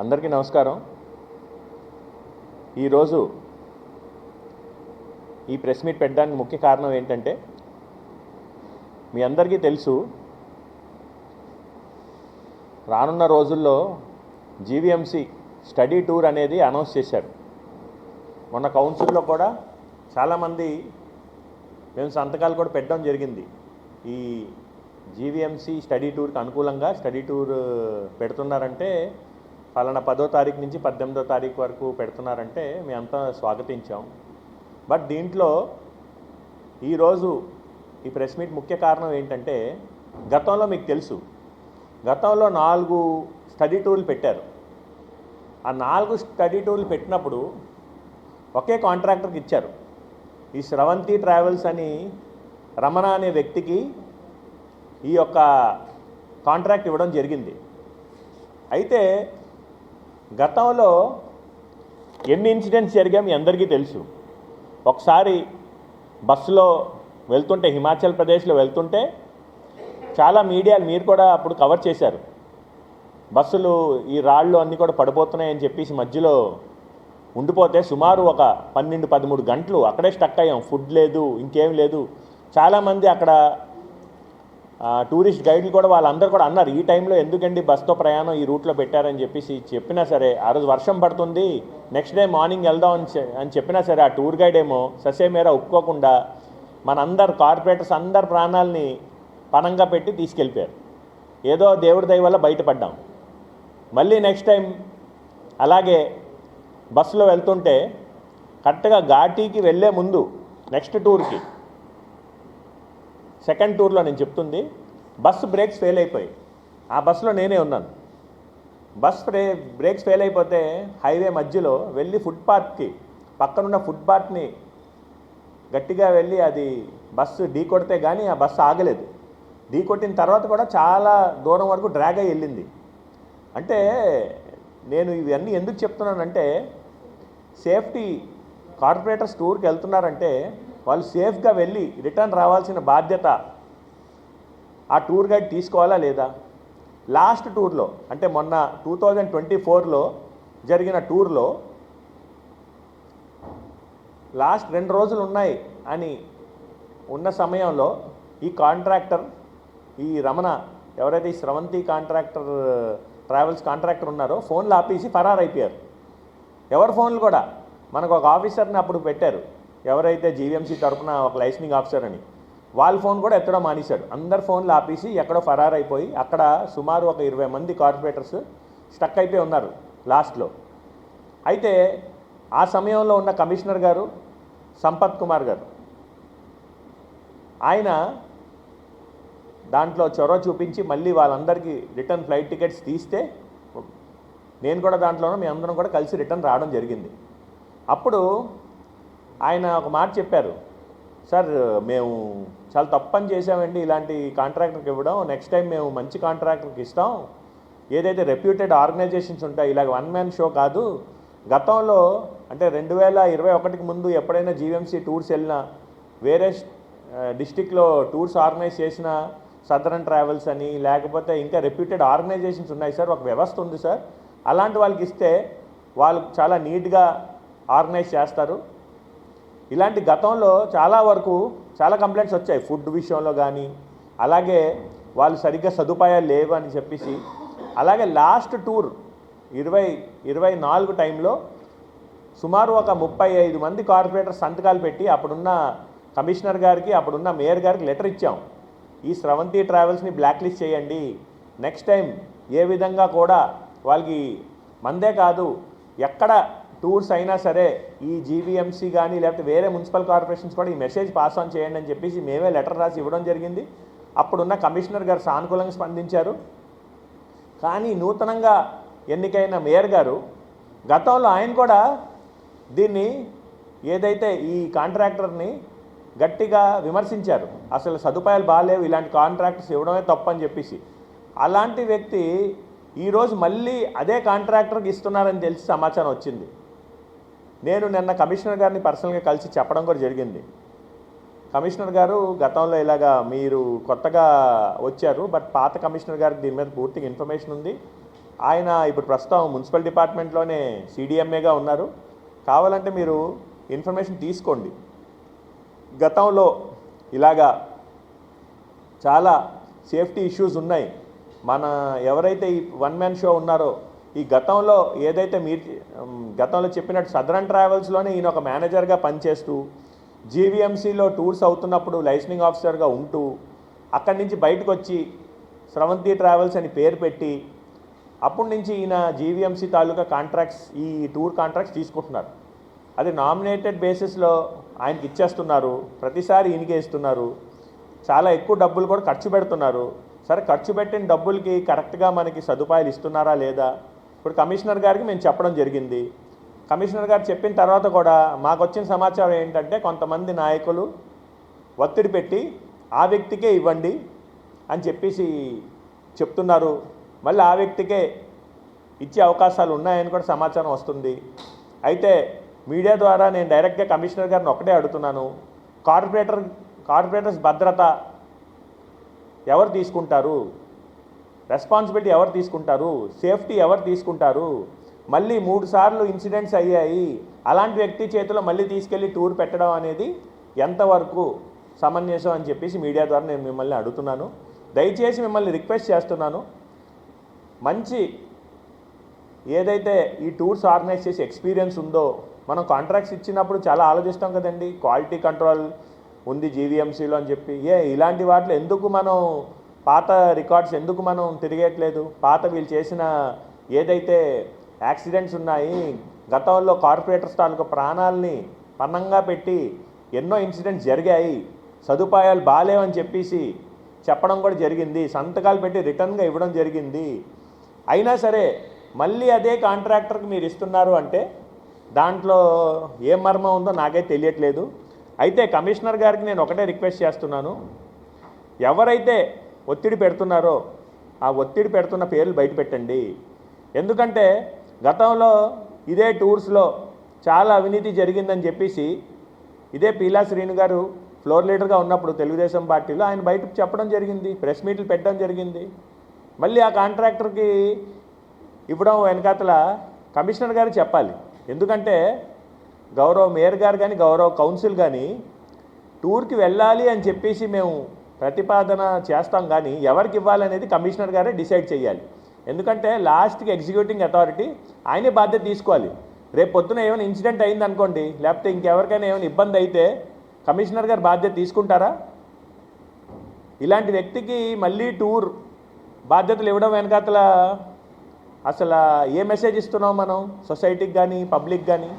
అందరికీ నమస్కారం. ఈరోజు ఈ ప్రెస్ మీట్ పెట్టడానికి ముఖ్య కారణం ఏంటంటే మీ అందరికీ తెలుసు రానున్న రోజుల్లో జీవీఎంసీ స్టడీ టూర్ అనేది అనౌన్స్ చేశారు. మొన్న కౌన్సిల్లో కూడా చాలామంది మేము సంతకాలు కూడా పెట్టడం జరిగింది. ఈ జీవీఎంసీ స్టడీ టూర్కి అనుకూలంగా స్టడీ టూర్ పెడుతున్నారంటే పలానా పదో తారీఖు నుంచి పద్దెనిమిదో తారీఖు వరకు పెడుతున్నారంటే మేమంతా స్వాగతించాం. బట్ దీంట్లో ఈరోజు ఈ ప్రెస్ మీట్ ముఖ్య కారణం ఏంటంటే గతంలో మీకు తెలుసు గతంలో నాలుగు స్టడీ టూర్లు పెట్టారు. ఆ నాలుగు స్టడీ టూర్లు పెట్టినప్పుడు ఒకే కాంట్రాక్టర్కి ఇచ్చారు. ఈ శ్రవంతి ట్రావెల్స్ అని రమణ అనే వ్యక్తికి ఈ యొక్క కాంట్రాక్ట్ ఇవ్వడం జరిగింది. అయితే గతంలో ఎన్ని ఇన్సిడెంట్స్ జరిగా మీ అందరికీ తెలుసు. ఒకసారి బస్సులో వెళ్తుంటే హిమాచల్ ప్రదేశ్లో వెళ్తుంటే చాలా మీడియాలు మీరు కూడా అప్పుడు కవర్ చేశారు. బస్సులు ఈ రాళ్ళు అన్నీ కూడా పడిపోతున్నాయని చెప్పేసి మధ్యలో ఉండిపోతే సుమారు ఒక పన్నెండు పదమూడు గంటలు అక్కడే స్టక్ అయ్యాం. ఫుడ్ లేదు ఇంకేం లేదు. చాలామంది అక్కడ టూరిస్ట్ గైడ్లు కూడా వాళ్ళందరూ కూడా అన్నారు ఈ టైంలో ఎందుకండి బస్తో ప్రయాణం ఈ రూట్లో పెట్టారని చెప్పేసి చెప్పినా సరే ఆ రోజు వర్షం పడుతుంది నెక్స్ట్ డే మార్నింగ్ వెళ్దాం అని అని చెప్పినా సరే ఆ టూర్ గైడ్ ఏమో ససేమేర ఒప్పుకోకుండా మనందరు కార్పొరేటర్స్ అందరి ప్రాణాలని పణంగా పెట్టి తీసుకెళ్ళిపోయారు. ఏదో దేవుడి దయ వల్ల బయటపడ్డాం. మళ్ళీ నెక్స్ట్ టైం అలాగే బస్సులో వెళ్తుంటే కరెక్ట్గా ఘాటీకి వెళ్ళే ముందు నెక్స్ట్ టూర్కి సెకండ్ టూర్లో నేను చెప్తుంది బస్సు బ్రేక్స్ ఫెయిల్ అయిపోయి ఆ బస్సులో నేనే ఉన్నాను. బస్ బ్రే బ్రేక్స్ ఫెయిల్ అయిపోతే హైవే మధ్యలో వెళ్ళి ఫుట్పాత్కి పక్కనున్న ఫుట్పాత్ని గట్టిగా వెళ్ళి అది బస్సు ఢీ కొడితే కానీ ఆ బస్సు ఆగలేదు. ఢీ కొట్టిన తర్వాత కూడా చాలా దూరం వరకు డ్రాగ్ అయ్యి వెళ్ళింది. అంటే నేను ఇవన్నీ ఎందుకు చెప్తున్నానంటే సేఫ్టీ కార్పొరేటర్స్ టూర్కి వెళ్తున్నారంటే వాళ్ళు సేఫ్గా వెళ్ళి రిటర్న్ రావాల్సిన బాధ్యత ఆ టూర్ గైడ్ తీసుకోవాలా లేదా? లాస్ట్ టూర్లో అంటే మొన్న టూ థౌజండ్ ట్వంటీ ఫోర్లో జరిగిన టూర్లో లాస్ట్ రెండు రోజులు ఉన్నాయి అని ఉన్న సమయంలో ఈ కాంట్రాక్టర్ ఈ రమణ ఎవరైతే ఈ స్రవంతి కాంట్రాక్టర్ ట్రావెల్స్ కాంట్రాక్టర్ ఉన్నారో ఫోన్లు ఆపేసి ఫరార్ అయిపోయారు ఎవరి ఫోన్లు కూడా? మనకు ఒక ఆఫీసర్ని అప్పుడు పెట్టారు. ఎవరైతే జీవీఎంసీ తరపున ఒక లైసెన్సింగ్ ఆఫీసర్ అని వాళ్ళ ఫోన్ కూడా ఎత్తడం మానేశాడు. అందరు ఫోన్లు ఆపేసి ఎక్కడో ఫరార్ అయిపోయి అక్కడ సుమారు ఒక ఇరవై మంది కార్పొరేటర్స్ స్టక్ అయిపోయి ఉన్నారు లాస్ట్లో అయితే ఆ సమయంలో ఉన్న కమిషనర్ గారు సంపత్ కుమార్ గారు ఆయన దాంట్లో చొరవ చూపించి మళ్ళీ వాళ్ళందరికీ రిటర్న్ ఫ్లైట్ టికెట్స్ తీస్తే నేను కూడా దాంట్లోనూ మీ అందరం కూడా కలిసి రిటర్న్ రావడం జరిగింది. అప్పుడు ఆయన ఒక మాట చెప్పారు సార్ మేము చాలా తప్పని చేసామండి ఇలాంటి కాంట్రాక్టర్కి ఇవ్వడం. నెక్స్ట్ టైం మేము మంచి కాంట్రాక్టర్కి ఇస్తాం. ఏదైతే రెప్యూటెడ్ ఆర్గనైజేషన్స్ ఉంటాయి ఇలాగ వన్ మ్యాన్ షో కాదు. గతంలో అంటే రెండు వేల ఇరవై ఒకటికి ముందు ఎప్పుడైనా జీవీఎంసీ టూర్స్ వెళ్ళినా వేరే డిస్టిక్లో టూర్స్ ఆర్గనైజ్ చేసిన సదరన్ ట్రావెల్స్ అని లేకపోతే ఇంకా రెప్యూటెడ్ ఆర్గనైజేషన్స్ ఉన్నాయి సార్ ఒక వ్యవస్థ ఉంది సార్. అలాంటి వాళ్ళకి ఇస్తే వాళ్ళు చాలా నీట్గా ఆర్గనైజ్ చేస్తారు. ఇలాంటి గతంలో చాలా వరకు చాలా కంప్లైంట్స్ వచ్చాయి. ఫుడ్ విషయంలో కానీ అలాగే వాళ్ళు సరిగ్గా సదుపాయాలు లేవు అని చెప్పేసి. అలాగే లాస్ట్ టూర్ ఇరవై ఇరవై నాలుగు టైంలో సుమారు ఒక ముప్పై ఐదు మంది కార్పొరేటర్ సంతకాలు పెట్టి అప్పుడున్న కమిషనర్ గారికి అప్పుడున్న మేయర్ గారికి లెటర్ ఇచ్చాం. ఈ స్రవంతి ట్రావెల్స్ని బ్లాక్ లిస్ట్ చేయండి. నెక్స్ట్ టైం ఏ విధంగా కూడా వాళ్ళకి మందే కాదు ఎక్కడ టూర్స్ అయినా సరే ఈ జీవీఎంసీ కానీ లేకపోతే వేరే మున్సిపల్ కార్పొరేషన్స్ కూడా ఈ మెసేజ్ పాస్ ఆన్ చేయండి అని చెప్పేసి మేమే లెటర్ రాసి ఇవ్వడం జరిగింది. అప్పుడున్న కమిషనర్ గారు సానుకూలంగా స్పందించారు. కానీ నూతనంగా ఎన్నికైన మేయర్ గారు గతంలో ఆయన కూడా దీన్ని ఏదైతే ఈ కాంట్రాక్టర్ని గట్టిగా విమర్శించారు. అసలు సదుపాయాలు బాగాలేవు ఇలాంటి కాంట్రాక్టర్స్ ఇవ్వడమే తప్పని చెప్పేసి. అలాంటి వ్యక్తి ఈరోజు మళ్ళీ అదే కాంట్రాక్టర్కి ఇస్తున్నారని తెలిసి సమాచారం వచ్చింది. నేను నిన్న కమిషనర్ గారిని పర్సనల్గా కలిసి చెప్పడం కూడా జరిగింది. కమిషనర్ గారు గతంలో ఇలాగా మీరు కొత్తగా వచ్చారు బట్ పాత కమిషనర్ గారికి దీని మీద పూర్తిగా ఇన్ఫర్మేషన్ ఉంది. ఆయన ఇప్పుడు ప్రస్తుతం మున్సిపల్ డిపార్ట్మెంట్లోనే సిడిఎంఏగా ఉన్నారు. కావాలంటే మీరు ఇన్ఫర్మేషన్ తీసుకోండి. గతంలో ఇలాగా చాలా సేఫ్టీ ఇష్యూస్ ఉన్నాయి. మన ఎవరైతే ఈ వన్ మ్యాన్ షో ఉన్నారో ఈ గతంలో ఏదైతే మీరు గతంలో చెప్పినట్టు సదరన్ ట్రావెల్స్లోనే ఈయన ఒక మేనేజర్గా పనిచేస్తూ జీవీఎంసీలో టూర్స్ అవుతున్నప్పుడు లైసెనింగ్ ఆఫీసర్గా ఉంటూ అక్కడి నుంచి బయటకు వచ్చి స్రవంతి ట్రావెల్స్ అని పేరు పెట్టి అప్పటి నుంచి ఈయన జీవీఎంసీ తాలూకా కాంట్రాక్ట్స్ ఈ టూర్ కాంట్రాక్ట్స్ తీసుకుంటున్నారు. అది నామినేటెడ్ బేసిస్లో ఆయనకి ఇచ్చేస్తున్నారు ప్రతిసారి ఈయనకే ఇస్తున్నారు. చాలా ఎక్కువ డబ్బులు కూడా ఖర్చు పెడుతున్నారు. సరే ఖర్చు పెట్టిన డబ్బులకి కరెక్ట్గా మనకి సదుపాయాలు ఇస్తున్నారా లేదా? ఇప్పుడు కమిషనర్ గారికి మేము చెప్పడం జరిగింది. కమిషనర్ గారు చెప్పిన తర్వాత కూడా మాకు వచ్చిన సమాచారం ఏంటంటే కొంతమంది నాయకులు ఒత్తిడి పెట్టి ఆ వ్యక్తికే ఇవ్వండి అని చెప్పేసి చెప్తున్నారు. మళ్ళీ ఆ వ్యక్తికే ఇచ్చే అవకాశాలు ఉన్నాయని కూడా సమాచారం వస్తుంది. అయితే మీడియా ద్వారా నేను డైరెక్ట్గా కమిషనర్ గారిని ఒకటే అడుగుతున్నాను. కార్పొరేటర్ కార్పొరేటర్స్ భద్రత ఎవరు తీసుకుంటారు? రెస్పాన్సిబిలిటీ ఎవరు తీసుకుంటారు? సేఫ్టీ ఎవరు తీసుకుంటారు? మళ్ళీ మూడు సార్లు ఇన్సిడెంట్స్ అయ్యాయి. అలాంటి వ్యక్తి చేతిలో మళ్ళీ తీసుకెళ్ళి టూర్ పెట్టడం అనేది ఎంతవరకు సమంజసం అని చెప్పేసి మీడియా ద్వారా నేను మిమ్మల్ని అడుగుతున్నాను. దయచేసి మిమ్మల్ని రిక్వెస్ట్ చేస్తున్నాను. మంచి ఏదైతే ఈ టూర్స్ ఆర్గనైజ్ చేసే ఎక్స్పీరియన్స్ ఉందో మనం కాంట్రాక్ట్స్ ఇచ్చినప్పుడు చాలా ఆలోచిస్తాం కదండి. క్వాలిటీ కంట్రోల్ ఉంది జీవీఎంసీలో అని చెప్పి. ఏ ఇలాంటి వాటిలో ఎందుకు మనం పాత రికార్డ్స్ ఎందుకు మనం తిరిగేయట్లేదు పాత వీళ్ళు చేసిన ఏదైతే యాక్సిడెంట్స్ ఉన్నాయి గతంలో కార్పొరేటర్స్ తాలూకు ప్రాణాలని పన్నంగా పెట్టి ఎన్నో ఇన్సిడెంట్స్ జరిగాయి. సదుపాయాలు బాగాలేవని చెప్పేసి చెప్పడం కూడా జరిగింది. సంతకాలు పెట్టి రిటర్న్గా ఇవ్వడం జరిగింది. అయినా సరే మళ్ళీ అదే కాంట్రాక్టర్కి మీరు ఇస్తున్నారు అంటే దాంట్లో ఏం మర్మం ఉందో నాకే తెలియట్లేదు. అయితే కమిషనర్ గారికి నేను ఒకటే రిక్వెస్ట్ చేస్తున్నాను. ఎవరైతే ఒత్తిడి పెడుతున్నారో ఆ ఒత్తిడి పెడుతున్న పేర్లు బయట పెట్టండి. ఎందుకంటే గతంలో ఇదే టూర్స్లో చాలా అవినీతి జరిగిందని చెప్పేసి ఇదే పీలా శ్రీను గారు ఫ్లోర్ లీడర్గా ఉన్నప్పుడు తెలుగుదేశం పార్టీలో ఆయన బయటకు చెప్పడం జరిగింది ప్రెస్ మీట్లు పెట్టడం జరిగింది. మళ్ళీ ఆ కాంట్రాక్టర్కి ఇవ్వడం వెనకాతల కమిషనర్ గారు చెప్పాలి. ఎందుకంటే గౌరవ మేయర్ గారు కానీ గౌరవ కౌన్సిల్ కానీ టూర్కి వెళ్ళాలి అని చెప్పేసి మేము ప్రతిపాదన చేస్తాం కానీ ఎవరికి ఇవ్వాలనేది కమిషనర్ గారే డిసైడ్ చేయాలి. ఎందుకంటే లాస్ట్కి ఎగ్జిక్యూటింగ్ అథారిటీ ఆయనే బాధ్యత తీసుకోవాలి. రేపు పొద్దున ఏమైనా ఇన్సిడెంట్ అయింది అనుకోండి లేకపోతే ఇంకెవరికైనా ఏమైనా ఇబ్బంది అయితే కమిషనర్ గారు బాధ్యత తీసుకుంటారా? ఇలాంటి వ్యక్తికి మళ్ళీ టూర్ బాధ్యతలు ఇవ్వడం వెనకాతల అసలు ఏ మెసేజ్ ఇస్తున్నాం మనం? సొసైటీకి కానీ పబ్లిక్ కానీ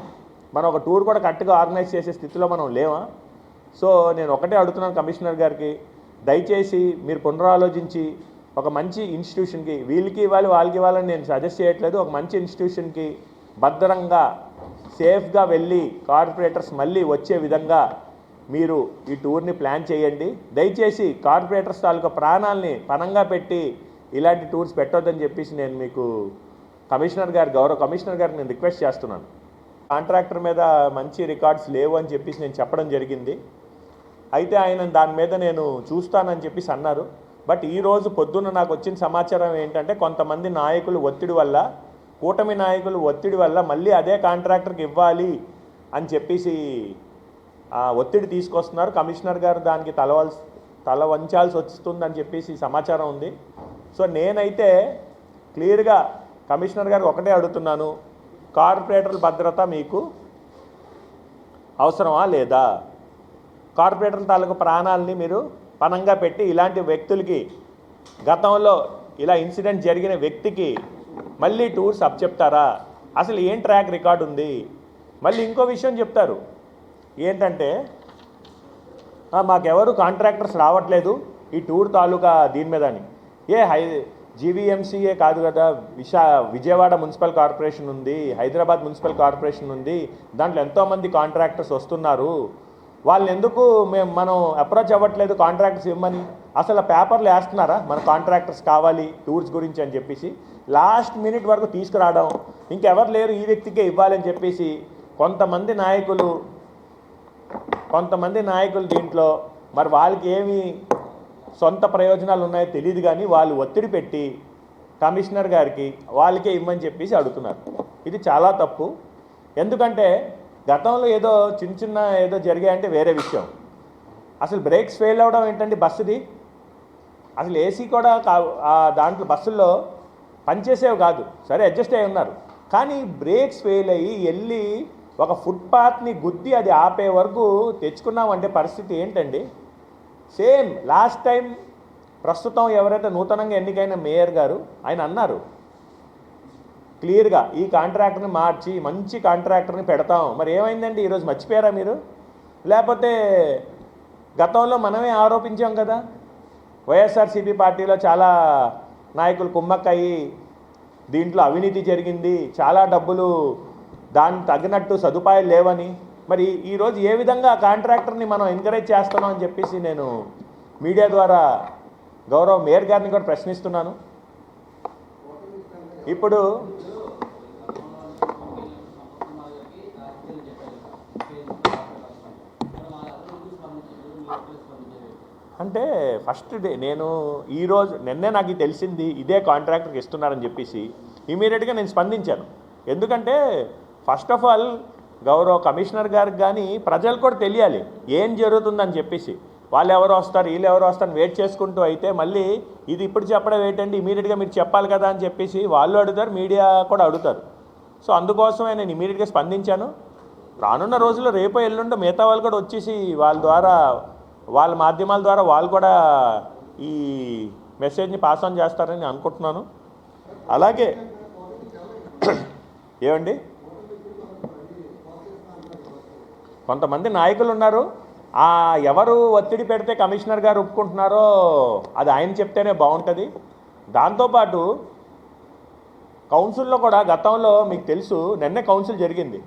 మనం ఒక టూర్ కూడా కరెక్ట్గా ఆర్గనైజ్ చేసే స్థితిలో మనం లేవా? సో నేను ఒకటే అడుగుతున్నాను కమిషనర్ గారికి దయచేసి మీరు పునరాలోచించి ఒక మంచి ఇన్స్టిట్యూషన్కి వీళ్ళకి ఇవ్వాలి వాళ్ళకి ఇవ్వాలని నేను సజెస్ట్ చేయట్లేదు. ఒక మంచి ఇన్స్టిట్యూషన్కి భద్రంగా సేఫ్గా వెళ్ళి కార్పొరేటర్స్ మళ్ళీ వచ్చే విధంగా మీరు ఈ టూర్ని ప్లాన్ చేయండి. దయచేసి కార్పొరేటర్స్ తాలూకా ప్రాణాలని పణంగా పెట్టి ఇలాంటి టూర్స్ పెట్టొద్దని చెప్పేసి నేను మీకు కమిషనర్ గారు గౌరవ కమిషనర్ గారికి నేను రిక్వెస్ట్ చేస్తున్నాను. కాంట్రాక్టర్ మీద మంచి రికార్డ్స్ లేవు అని చెప్పేసి నేను చెప్పడం జరిగింది. అయితే ఆయన దాని మీద నేను చూస్తానని చెప్పేసి అన్నారు. బట్ ఈరోజు పొద్దున్న నాకు వచ్చిన సమాచారం ఏంటంటే కొంతమంది నాయకులు ఒత్తిడి వల్ల కూటమి నాయకులు ఒత్తిడి వల్ల మళ్ళీ అదే కాంట్రాక్టర్కి ఇవ్వాలి అని చెప్పేసి ఆ ఒత్తిడి తీసుకొస్తున్నారు. కమిషనర్ గారు దానికి తలవల్సి తల వంచాల్సి వస్తుందని చెప్పేసి సమాచారం ఉంది. సో నేనైతే క్లియర్గా కమిషనర్ గారికి ఒకటే అడుగుతున్నాను. కార్పొరేటర్ల భద్రత మీకు అవసరమా లేదా? కార్పొరేటర్ల తాలూకు ప్రాణాలని మీరు పణంగా పెట్టి ఇలాంటి వ్యక్తులకి గతంలో ఇలా ఇన్సిడెంట్ జరిగిన వ్యక్తికి మళ్ళీ టూర్స్ అప్ చెప్తారా? అసలు ఏం ట్రాక్ రికార్డ్ ఉంది? మళ్ళీ ఇంకో విషయం చెప్తారు. ఏంటంటే మాకెవరు కాంట్రాక్టర్స్ రావట్లేదు ఈ టూర్ తాలూకా దీని మీద అని. ఏ హై జీవీఎంసీఏ కాదు కదా విశా విజయవాడ మున్సిపల్ కార్పొరేషన్ ఉంది హైదరాబాద్ మున్సిపల్ కార్పొరేషన్ ఉంది దాంట్లో ఎంతోమంది కాంట్రాక్టర్స్ వస్తున్నారు. వాళ్ళని ఎందుకు మేము మనం అప్రోచ్ అవ్వట్లేదు కాంట్రాక్టర్స్ ఇవ్వమని? అసలు పేపర్లు వేస్తున్నారా? మన కాంట్రాక్టర్స్ కావాలి టూర్స్ గురించి అని చెప్పేసి. లాస్ట్ మినిట్ వరకు తీసుకురావడం. ఇంకెవరు లేరు ఈ వ్యక్తికే ఇవ్వాలని చెప్పేసి. కొంతమంది నాయకులు కొంతమంది నాయకులు దీంట్లో మరి వాళ్ళకి ఏమి సొంత ప్రయోజనాలు ఉన్నాయో తెలియదు కానీ వాళ్ళు ఒత్తిడి పెట్టి కమిషనర్ గారికి వాళ్ళకే ఇమ్మని చెప్పేసి అడుగుతున్నారు. ఇది చాలా తప్పు. ఎందుకంటే గతంలో ఏదో చిన్న చిన్న ఏదో జరిగాయంటే వేరే విషయం. అసలు బ్రేక్స్ ఫెయిల్ అవ్వడం ఏంటండి బస్సుది? అసలు ఏసీ కూడా కా ఆ దాంట్లో బస్సుల్లో పనిచేసేవి కాదు. సరే అడ్జస్ట్ అయి ఉన్నారు. కానీ బ్రేక్స్ ఫెయిల్ అయ్యి వెళ్ళి ఒక ఫుట్పాత్ని గుద్ది అది ఆపే వరకు తెచ్చుకున్నామంటే పరిస్థితి ఏంటండి? సేమ్ లాస్ట్ టైం ప్రస్తుతం ఎవరైతే నూతనంగా ఎన్నికైన మేయర్ గారు ఆయన అన్నారు క్లియర్గా ఈ కాంట్రాక్టర్ని మార్చి మంచి కాంట్రాక్టర్ని పెడతాం. మరి ఏమైందండి? ఈరోజు మర్చిపోయారా మీరు? లేకపోతే గతంలో మనమే ఆరోపించాం కదా? వైఎస్ఆర్సీపీ పార్టీలో చాలా నాయకులు కుమ్మక్కయ్యి దీంట్లో అవినీతి జరిగింది చాలా డబ్బులు దానికి తగినట్టు సదుపాయాలు లేవని. మరి ఈరోజు ఏ విధంగా ఆ కాంట్రాక్టర్ని మనం ఎంకరేజ్ చేస్తున్నాం అని చెప్పేసి నేను మీడియా ద్వారా గౌరవ మేయర్ గారిని కూడా ప్రశ్నిస్తున్నాను. ఇప్పుడు అంటే ఫస్ట్ డే నేను ఈరోజు నిన్నే నాకు తెలిసింది ఇదే కాంట్రాక్టర్కి ఇస్తున్నారని చెప్పేసి ఇమీడియట్గా నేను స్పందించాను. ఎందుకంటే ఫస్ట్ ఆఫ్ ఆల్ గౌరవ కమిషనర్ గారికి కానీ ప్రజలు కూడా తెలియాలి ఏం జరుగుతుందని చెప్పేసి. వాళ్ళు ఎవరు వస్తారు వీళ్ళు ఎవరు వస్తారు వెయిట్ చేసుకుంటూ అయితే మళ్ళీ ఇది ఇప్పుడు చెప్పడం ఏంటండి ఇమీడియట్గా మీరు చెప్పాలి కదా అని చెప్పేసి వాళ్ళు అడుగుతారు మీడియా కూడా అడుగుతారు. సో అందుకోసమే నేను ఇమీడియట్గా స్పందించాను. రానున్న రోజుల్లో రేపు ఎల్లుండో మిగతా వాళ్ళు కూడా వచ్చేసి వాళ్ళ ద్వారా వాళ్ళ మాధ్యమాల ద్వారా వాళ్ళు కూడా ఈ మెసేజ్ని పాస్ ఆన్ చేస్తారని అనుకుంటున్నాను. అలాగే ఏమండి? కొంతమంది నాయకులు ఉన్నారు. ఆ ఎవరు ఒత్తిడి పెడితే కమిషనర్ గారు ఒప్పుకుంటున్నారో అది ఆయన చెప్తేనే బాగుంటుంది. దాంతోపాటు కౌన్సిల్లో కూడా గతంలో మీకు తెలుసు నిన్నే కౌన్సిల్ జరిగింది.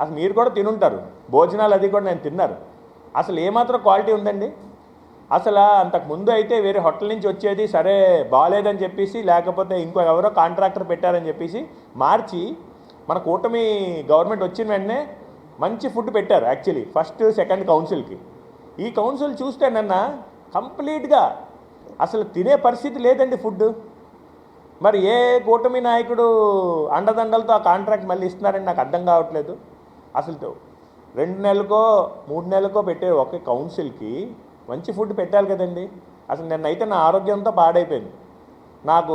అసలు మీరు కూడా తినుంటారు. భోజనాలు అది కూడా నేను తిన్నారు. అసలు ఏమాత్రం క్వాలిటీ ఉందండి? అసలు అంతకు ముందు అయితే వేరే హోటల్ నుంచి వచ్చేది సరే బాగాలేదని చెప్పేసి లేకపోతే ఇంకో ఎవరో కాంట్రాక్టర్ పెట్టారని చెప్పేసి మార్చి మన కూటమి గవర్నమెంట్ వచ్చిన వెంటనే మంచి ఫుడ్ పెట్టారు యాక్చువల్లీ ఫస్ట్ సెకండ్ కౌన్సిల్కి. ఈ కౌన్సిల్ చూస్తే నన్న కంప్లీట్గా అసలు తినే పరిస్థితి లేదండి ఫుడ్ మరి ఏ కూటమి నాయకుడు అండదండలతో ఆ కాంట్రాక్ట్ మళ్ళీ ఇస్తున్నారని నాకు అర్థం కావట్లేదు. అసలు రెండు నెలలకో మూడు నెలలకో పెట్టే ఒక కౌన్సిల్కి మంచి ఫుడ్ పెట్టాలి కదండి. అసలు నిన్నైతే నా ఆరోగ్యంతో పాడైపోయింది. నాకు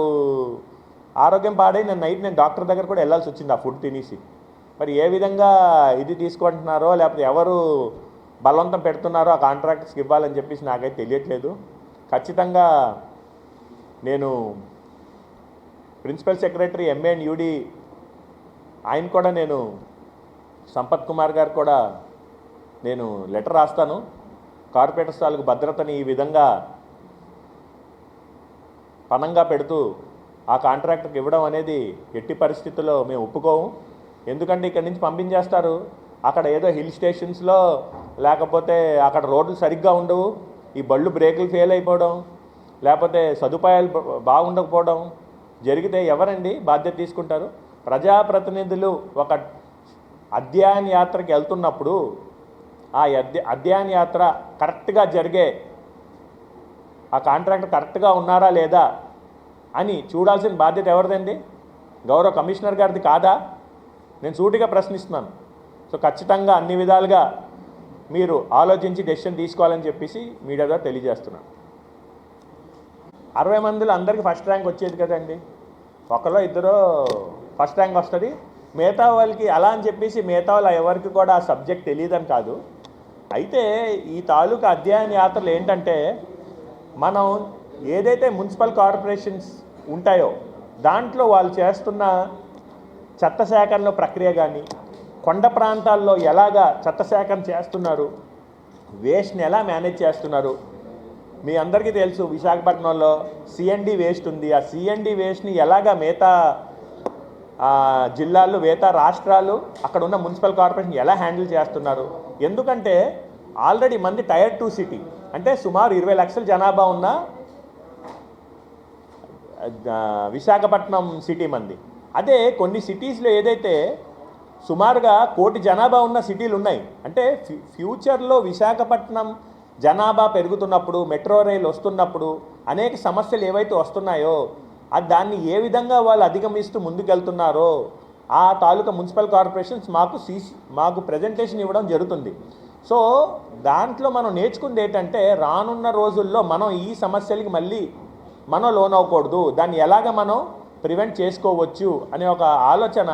ఆరోగ్యం పాడై నేను నైట్ నేను డాక్టర్ దగ్గర కూడా వెళ్ళాల్సి వచ్చింది ఆ ఫుడ్ తినేసి. మరి ఏ విధంగా ఇది తీసుకుంటున్నారో లేకపోతే ఎవరు బలవంతం పెడుతున్నారో ఆ కాంట్రాక్ట్స్కి ఇవ్వాలని చెప్పేసి నాకైతే తెలియట్లేదు. ఖచ్చితంగా నేను principal secretary MA and UD ఆయన కూడా నేను సంపత్ కుమార్ గారు కూడా నేను లెటర్ రాస్తాను. కార్పొరేటర్ స్థాలకు భద్రతని ఈ విధంగా పణంగా పెడుతూ ఆ కాంట్రాక్టర్కి ఇవ్వడం అనేది ఎట్టి పరిస్థితుల్లో మేము ఒప్పుకోము. ఎందుకంటే ఇక్కడి నుంచి పంపించేస్తారు. అక్కడ ఏదో హిల్ స్టేషన్స్లో లేకపోతే అక్కడ రోడ్లు సరిగ్గా ఉండవు. ఈ బళ్ళు బ్రేకులు ఫెయిల్ అయిపోవడం లేకపోతే సదుపాయాలు బాగుండకపోవడం జరిగితే ఎవరండి బాధ్యత తీసుకుంటారు? ప్రజాప్రతినిధులు ఒక అధ్యయన యాత్రకి వెళ్తున్నప్పుడు ఆ అధ్య అధ్యయన యాత్ర కరెక్ట్గా జరిగే ఆ కాంట్రాక్టర్ కరెక్ట్గా ఉన్నారా లేదా అని చూడాల్సిన బాధ్యత ఎవరిదండి? గౌరవ కమిషనర్ గారిది కాదా? నేను సూటిగా ప్రశ్నిస్తున్నాను. సో ఖచ్చితంగా అన్ని విధాలుగా మీరు ఆలోచించి డెసిషన్ తీసుకోవాలని చెప్పేసి మీడియా ద్వారా తెలియజేస్తున్నాను. అరవై మందిలో అందరికీ ఫస్ట్ ర్యాంక్ వచ్చేది కదండి? ఒకరో ఇద్దరు ఫస్ట్ ర్యాంక్ వస్తుంది మిగతా వాళ్ళకి అలా అని చెప్పేసి మిగతా వాళ్ళు ఎవరికి కూడా ఆ సబ్జెక్ట్ తెలియదని కాదు. అయితే ఈ తాలూకా అధ్యయన యాత్రలు ఏంటంటే మనం ఏదైతే మున్సిపల్ కార్పొరేషన్స్ ఉంటాయో దాంట్లో వాళ్ళు చేస్తున్న చెత్త సేకరణ ప్రక్రియ కానీ కొండ ప్రాంతాల్లో ఎలాగా చెత్త సేకరణ చేస్తున్నారు వేస్ట్ని ఎలా మేనేజ్ చేస్తున్నారు మీ అందరికీ తెలుసు విశాఖపట్నంలో సిఎన్డి వేస్ట్ ఉంది. ఆ సిఎన్డి వేస్ట్ని ఎలాగా మిగతా జిల్లాలు వేత రాష్ట్రాలు అక్కడ ఉన్న మున్సిపల్ కార్పొరేషన్ ఎలా హ్యాండిల్ చేస్తున్నారు? ఎందుకంటే ఆల్రెడీ మంది టైర్ టూ సిటీ. అంటే సుమారు ఇరవై లక్షల జనాభా ఉన్న విశాఖపట్నం సిటీ మంది. అదే కొన్ని సిటీస్లో ఏదైతే సుమారుగా కోటి జనాభా ఉన్న సిటీలు ఉన్నాయి. అంటే ఫ్యూ- ఫ్యూచర్లో విశాఖపట్నం జనాభా పెరుగుతున్నప్పుడు మెట్రో రైలు వస్తున్నప్పుడు అనేక సమస్యలు ఏవైతే వస్తున్నాయో దాన్ని ఏ విధంగా వాళ్ళు అధిగమిస్తూ ముందుకెళ్తున్నారో ఆ తాలూకా మున్సిపల్ కార్పొరేషన్స్ మాకు సీసీ మాకు ప్రజెంటేషన్ ఇవ్వడం జరుగుతుంది. సో దాంట్లో మనం నేర్చుకుంది ఏంటంటే రానున్న రోజుల్లో మనం ఈ సమస్యలకి మళ్ళీ మనం లోన్ అవ్వకూడదు దాన్ని ఎలాగ మనం ప్రివెంట్ చేసుకోవచ్చు అనే ఒక ఆలోచన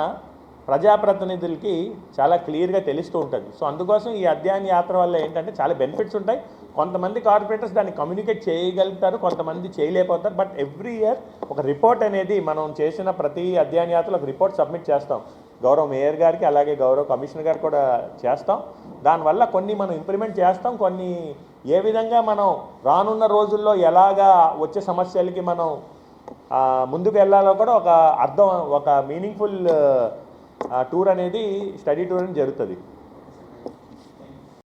ప్రజాప్రతినిధులకి చాలా క్లియర్గా తెలుస్తూ ఉంటుంది. సో అందుకోసం ఈ అధ్యయన యాత్ర వల్ల ఏంటంటే చాలా బెనిఫిట్స్ ఉంటాయి. కొంతమంది కార్పొరేటర్స్ దాన్ని కమ్యూనికేట్ చేయగలుగుతారు కొంతమంది చేయలేకపోతారు. బట్ ఎవ్రీ ఇయర్ ఒక రిపోర్ట్ అనేది మనం చేసిన ప్రతి అధ్యయన యాత్రలో ఒక రిపోర్ట్ సబ్మిట్ చేస్తాం. గౌరవ మేయర్ గారికి అలాగే గౌరవ కమిషనర్ గారు కూడా చేస్తాం. దానివల్ల కొన్ని మనం ఇంప్లిమెంట్ చేస్తాం. కొన్ని ఏ విధంగా మనం రానున్న రోజుల్లో ఎలాగా వచ్చే సమస్యలకి మనం ముందుకు వెళ్ళాలో కూడా ఒక అర్థం ఒక మీనింగ్ఫుల్ ఆ టూర్ అనేది స్టడీ టూర్ అని జరుగుతుంది.